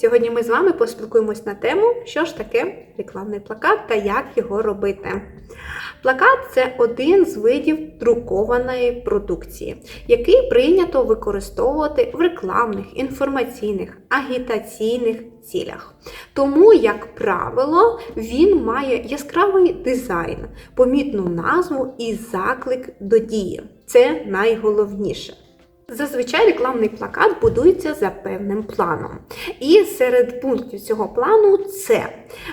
Сьогодні ми з вами поспілкуємось на тему, що ж таке рекламний плакат та як його робити. Плакат це один з видів друкованої продукції, який прийнято використовувати в рекламних, інформаційних, агітаційних цілях. Тому, як правило, він має яскравий дизайн, помітну назву і заклик до дії. Це найголовніше. Зазвичай рекламний плакат будується за певним планом. І серед пунктів цього плану це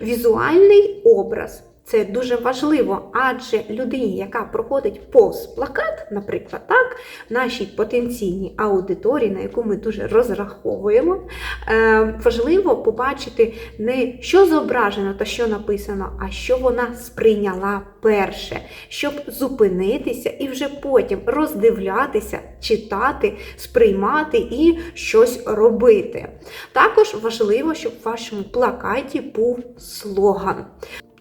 візуальний образ. Це дуже важливо, адже людині, яка проходить повз плакат, наприклад, так, нашій потенційній аудиторії, на яку ми дуже розраховуємо, е, важливо побачити не що зображено та що написано, а що вона сприйняла перше, щоб зупинитися і вже потім роздивлятися, читати, сприймати і щось робити. Також важливо, щоб в вашому плакаті був слоган.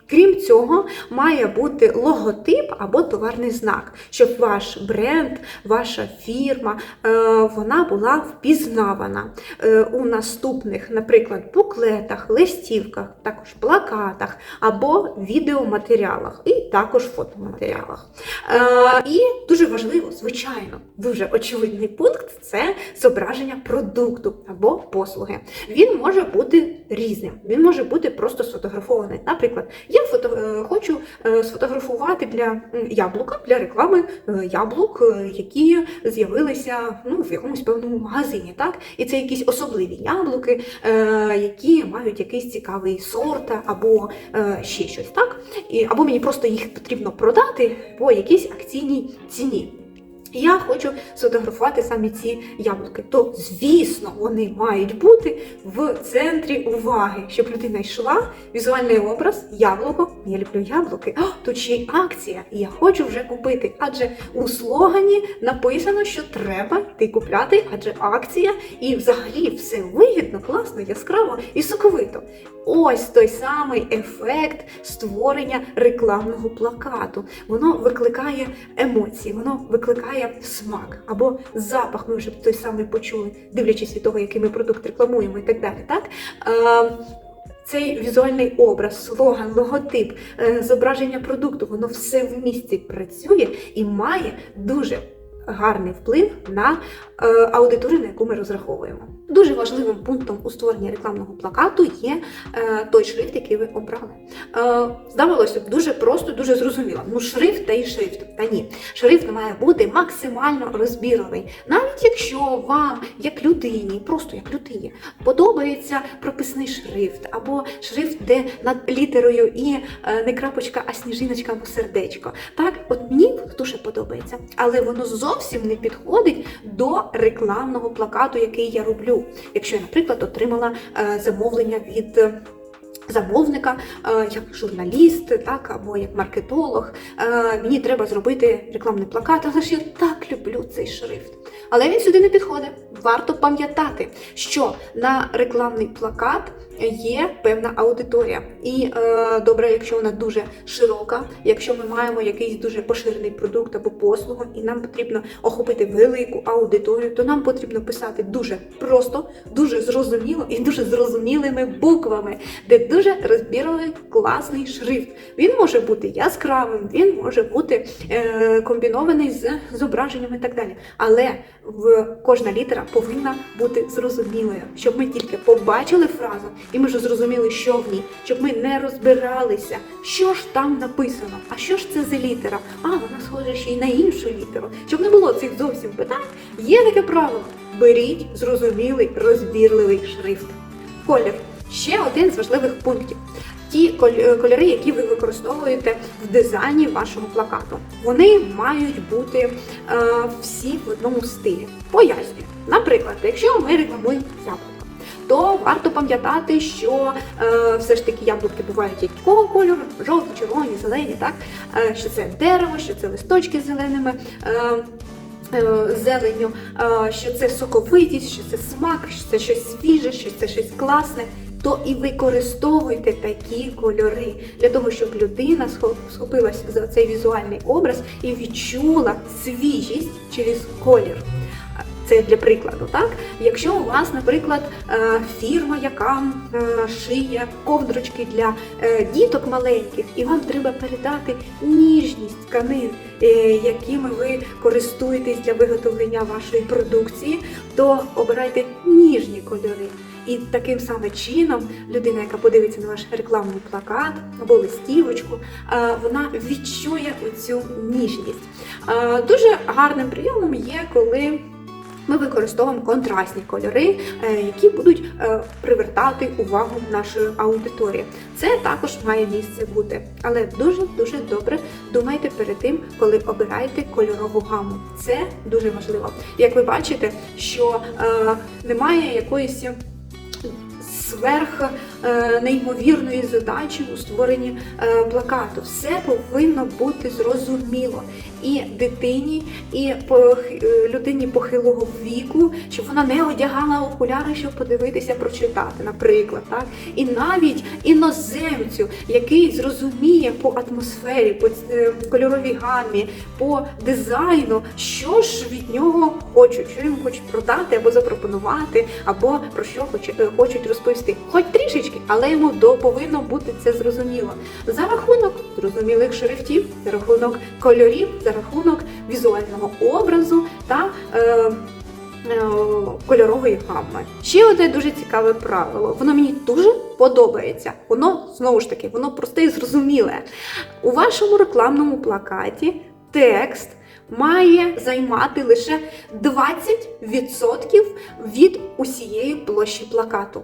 Крім цього, має бути логотип або товарний знак, щоб ваш бренд, ваша фірма е, вона була впізнавана е, у наступних, наприклад, буклетах, листівках, також плакатах або відеоматеріалах, і також фотоматеріалах. Е, І дуже важливо, звичайно, дуже очевидний пункт це зображення продукту або послуги. Він може бути різним, він може бути просто сфотографований. Наприклад, я фото, е, хочу е, сфотографувати для яблука, для реклами е, яблук, які з'явилися ну, в якомусь певному магазині. Так? І це якісь особливі яблуки, які мають якийсь цікавий сорт або ще щось. Так? Або мені просто їх потрібно продати по якійсь акційній ціні. Я хочу сфотографувати саме ці яблуки. То, звісно, вони мають бути в центрі уваги, щоб людина йшла, візуальний образ, яблуко. Я люблю яблуки. О, тут ще акція, я хочу вже купити. Адже у слогані написано, що треба йти купляти, адже акція, і взагалі все вигідно, класно, яскраво і соковито. Ось той самий ефект створення рекламного плакату. Воно викликає емоції, воно викликає смак або запах. Ми вже той самий почули, дивлячись від того, який ми продукт рекламуємо і так далі. Так? Цей візуальний образ, слоган, логотип, е, зображення продукту, воно все в місці працює і має дуже гарний вплив на е, аудиторію, на яку ми розраховуємо. Дуже важливим пунктом у створенні рекламного плакату є е, той шрифт, який ви обрали. Е, здавалося б, дуже просто, дуже зрозуміло. Ну, шрифт та й шрифт. Та ні, шрифт має бути максимально розбірливий. Навіть якщо вам, як людині, просто як людині, подобається прописний шрифт, або шрифт, де над літерою і е, не крапочка, а сніжиночка або сердечко. Так, от мені дуже подобається, але воно зовсім не підходить до рекламного плакату, який я роблю. Якщо я, наприклад, отримала е, замовлення від. е, Замовника, е, як журналіст, так або як маркетолог, мені треба зробити рекламний плакат, але ж я так люблю цей шрифт. Але він сюди не підходить. Варто пам'ятати, що на рекламний плакат є певна аудиторія. І е, добре, якщо вона дуже широка, якщо ми маємо якийсь дуже поширений продукт або послугу, і нам потрібно охопити велику аудиторію, то нам потрібно писати дуже просто, дуже зрозуміло і дуже зрозумілими буквами, де дуже розбірливий класний шрифт. Він може бути яскравим, він може бути е, комбінований з зображенням і так далі. Але в кожна літера повинна бути зрозумілою, щоб ми тільки побачили фразу, і ми вже зрозуміли, що в ній, щоб ми не розбиралися, що ж там написано, а що ж це за літера? А вона схожа ще й на іншу літеру. Щоб не було цих зовсім питань, є таке правило: беріть зрозумілий розбірливий шрифт. Колір ще один з важливих пунктів. Ті е, кольори, які ви використовуєте в дизайні вашого плакату, вони мають бути е, всі в одному стилі. Пояснюю. Наприклад, якщо ми рекламуємо яблука, то варто пам'ятати, що е, все ж таки яблуки бувають якого кольору, жовті, червоні, зелені, так? Е, що це дерево, що це листочки зеленими. Е, е, Зеленню, е, що це соковитість, що це смак, що це щось свіже, що це щось класне, то і використовуйте такі кольори для того, щоб людина схо- схопилась за цей візуальний образ і відчула свіжість через колір. Це для прикладу, так? Якщо у вас, наприклад, е, фірма, яка е, шиє ковдрочки для е, діток маленьких, і вам треба передати ніжність тканин, якими ви користуєтесь для виготовлення вашої продукції, то обирайте ніжні кольори. І таким самим чином людина, яка подивиться на ваш рекламний плакат або листівочку, вона відчує цю ніжність. Дуже гарним прийомом є, коли ми використовуємо контрастні кольори, е, які будуть е, привертати увагу нашої аудиторії. Це також має місце бути. Але дуже дуже добре думайте перед тим, коли обираєте кольорову гаму. Це дуже важливо. Як ви бачите, що е, немає якоїсь сверх неймовірної задачі у створенні плакату. Все повинно бути зрозуміло і дитині, і е, людині похилого віку, щоб вона не одягала окуляри, щоб подивитися, прочитати, наприклад, так і навіть іноземцю, який зрозуміє по атмосфері, по е, кольоровій гамі, по дизайну, що ж від нього хочуть, що йому хочуть продати або запропонувати, або про що е, хочуть розповісти. Хоч трішечки, але йому до повинно бути це зрозуміло. За рахунок зрозумілих шрифтів, за рахунок кольорів, за рахунок візуального образу та е, е, кольорової гамми. Ще одне дуже цікаве правило. Воно мені дуже подобається. Воно знову ж таки, воно просте і зрозуміле. У вашому рекламному плакаті текст має займати лише 20% від усієї площі плакату.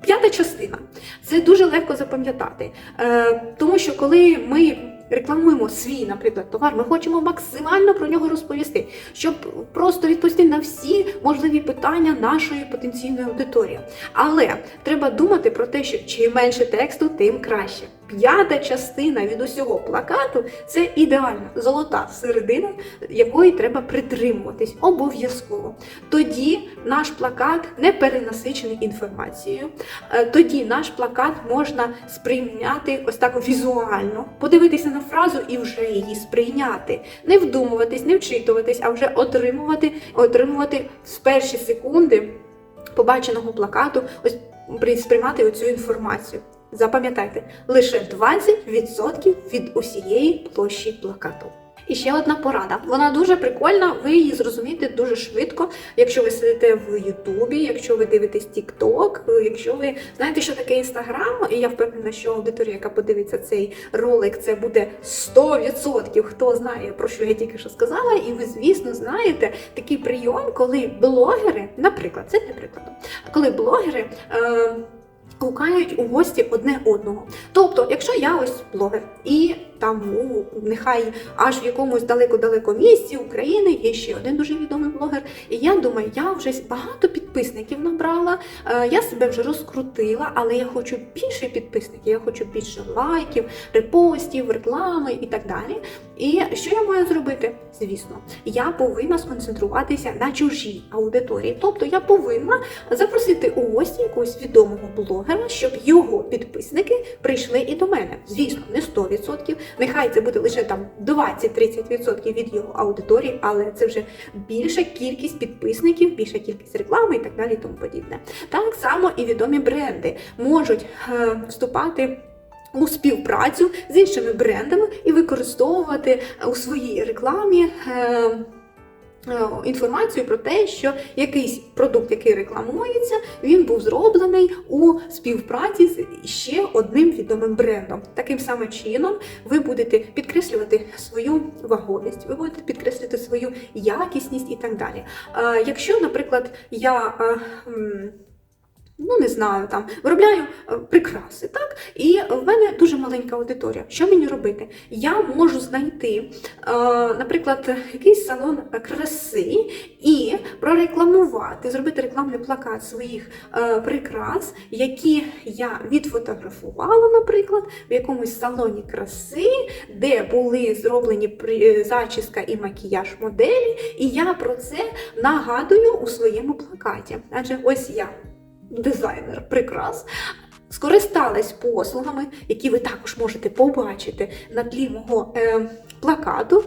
П'ята частина. Це дуже легко запам'ятати. Е, тому що коли ми рекламуємо свій, наприклад, товар, ми хочемо максимально про нього розповісти, щоб просто відповісти на всі можливі питання нашої потенційної аудиторії. Але треба думати про те, що чим менше тексту, тим краще. П'ята частина від усього плакату це ідеальна золота середина, якої треба притримуватись обов'язково. Тоді наш плакат не перенасичений інформацією. Е, Тоді наш плакат можна сприйняти ось так візуально, подивитися на фразу і вже її сприйняти, не вдумуватись, не вчитуватись, а вже отримувати, отримувати з перші секунди побаченого плакату, ось при- сприймати оцю інформацію. Запам'ятайте, лише 20% від усієї площі плакату. І ще одна порада. Вона дуже прикольна, ви її зрозумієте дуже швидко, якщо ви сидите в Ютубі, якщо ви дивитесь TikTok, якщо ви знаєте, що таке Інстаграм, і я впевнена, що аудиторія, яка подивиться цей ролик, це буде 100%, хто знає, про що я тільки що сказала, і ви, звісно, знаєте такий прийом, коли блогери, наприклад, це для прикладу, коли блогери. Е- Гукають у гості одне одного. Тобто, якщо я ось блогер, і там у нехай аж в якомусь далеко-далеко місці України є ще один дуже відомий блогер, і я думаю, я вже багато підписників набрала, е, я себе вже розкрутила, але я хочу більше підписників, я хочу більше лайків, репостів, реклами і так далі. І що я маю зробити? Звісно, я повинна сконцентруватися на чужій аудиторії. Тобто я повинна запросити у гості якогось відомого блогера, щоб його підписники прийшли і до мене. Звісно, не 100%, нехай це буде лише там 20-30% від його аудиторії, але це вже більша кількість підписників, більша кількість реклами і так далі, тому подібне. Так само і відомі бренди можуть е, вступати. У співпрацю з іншими брендами і використовувати у своїй рекламі е, інформацію про те, що якийсь продукт, який рекламується, він був зроблений у співпраці з ще одним відомим брендом. Таким самим чином ви будете підкреслювати свою вагомість, ви будете підкреслювати свою якісність і так далі. Е, Якщо, наприклад, я е, Ну, не знаю, там виробляю е, прикраси, так? І в мене дуже маленька аудиторія. Що мені робити? Я можу знайти, е, наприклад, якийсь салон краси і прорекламувати, зробити рекламний плакат своїх е, прикрас, які я відфотографувала, наприклад, в якомусь салоні краси, де були зроблені зачіска і макіяж моделі, і я про це нагадую у своєму плакаті. Адже ось я дизайнер прикрас. Скористались послугами, які ви також можете побачити на тлі мого е, плакату.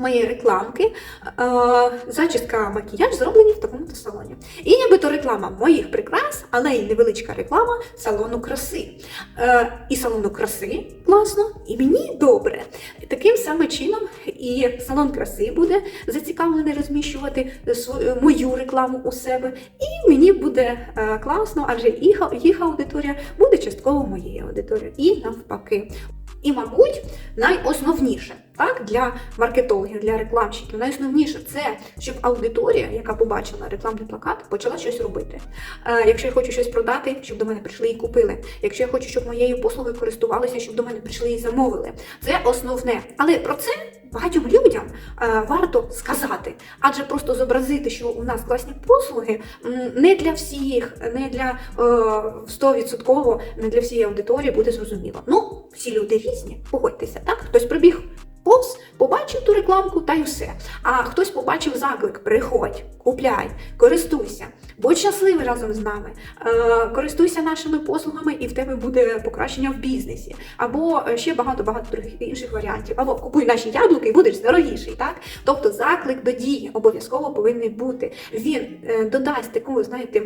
Е, моєї рекламки е, зачіска макіяж зроблені в такому-то салоні. І нібито реклама моїх прикрас, але й невеличка реклама салону краси. Е, і салону краси класно, і мені добре. Таким самим чином і салон краси буде зацікавлений розміщувати свою мою рекламу у себе. І мені буде е, класно, адже їх аудиторія буде частково моєю аудиторією. І навпаки. І, мабуть, найосновніше так, для маркетологів, для рекламщиків, найосновніше це, щоб аудиторія, яка побачила рекламний плакат, почала щось робити. Е, якщо я хочу щось продати, щоб до мене прийшли і купили. Якщо я хочу, щоб моєю послугою користувалися, щоб до мене прийшли і замовили. Це основне. Але про це багатьом людям е, варто сказати, адже просто зобразити, що у нас класні послуги не для всіх, не для е, 100%, не для всієї аудиторії буде зрозуміло. Ну, всі люди різні, погодьтеся, так? Хтось прибіг повз, побачив ту рекламку та й все. А хтось побачив заклик: приходь, купляй, користуйся, будь щасливий разом з нами, е, користуйся нашими послугами, і в тебе буде покращення в бізнесі. Або е, ще багато-багато других інших варіантів. Або купуй наші яблуки і будеш здоровіший. Так? Тобто заклик до дії обов'язково повинен бути. Він е, додасть таку, знаєте.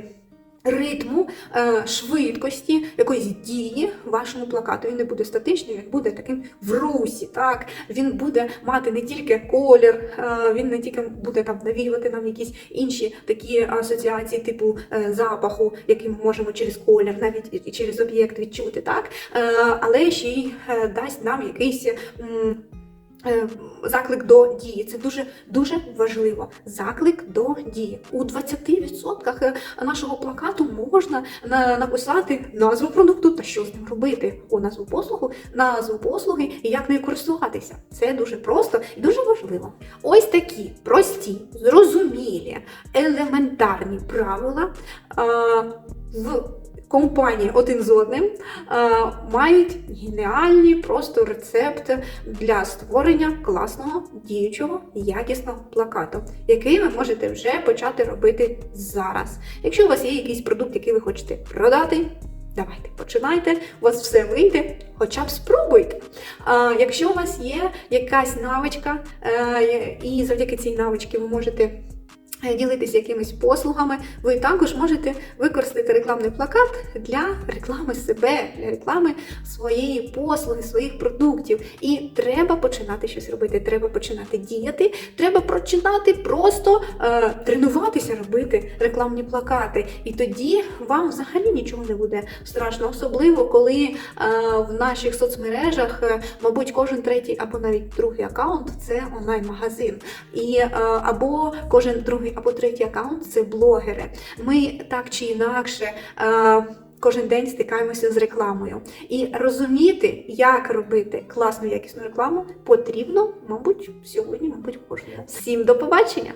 Ритму, е, швидкості, якоїсь дії вашому плакату. Він не буде статичним, він буде таким в русі. Так? Він буде мати не тільки колір, е, він не тільки буде там навіювати нам якісь інші такі асоціації, типу е, запаху, який ми можемо через колір, навіть і- через об'єкт відчути, так? Але ще й дасть нам якийсь. Е, Заклик до дії це дуже дуже важливо. Заклик до дії у 20% е, нашого плакату можна на- написати назву продукту та що з ним робити. У назву послугу, назву послуги і як нею користуватися. Це дуже просто і дуже важливо. Ось такі прості, зрозумілі, елементарні правила е, в компанії один з одним е, мають геніальні просто рецепти для створення класного, діючого, якісного плакату, який ви можете вже почати робити зараз. Якщо у вас є якийсь продукт, який ви хочете продати. Давайте починайте, у вас все вийде, хоча б спробуйте. А, якщо у вас є якась навичка, е, і завдяки цій навичці ви можете ділитися якимись послугами, ви також можете використати рекламний плакат для реклами себе, для реклами своєї послуги, своїх продуктів. І треба починати щось робити, треба починати діяти, треба починати просто е, тренуватися робити рекламні плакати. І тоді вам взагалі нічого не буде страшно, особливо коли е, в наших соцмережах, е, мабуть, кожен третій або навіть другий аккаунт це онлайн-магазин. І е, або кожен другий або третій аккаунт це блогери. Ми так чи інакше. Е, Кожен день стикаємося з рекламою. І розуміти, як робити класну якісну рекламу, потрібно, мабуть, сьогодні, мабуть, кожному. Всім до побачення!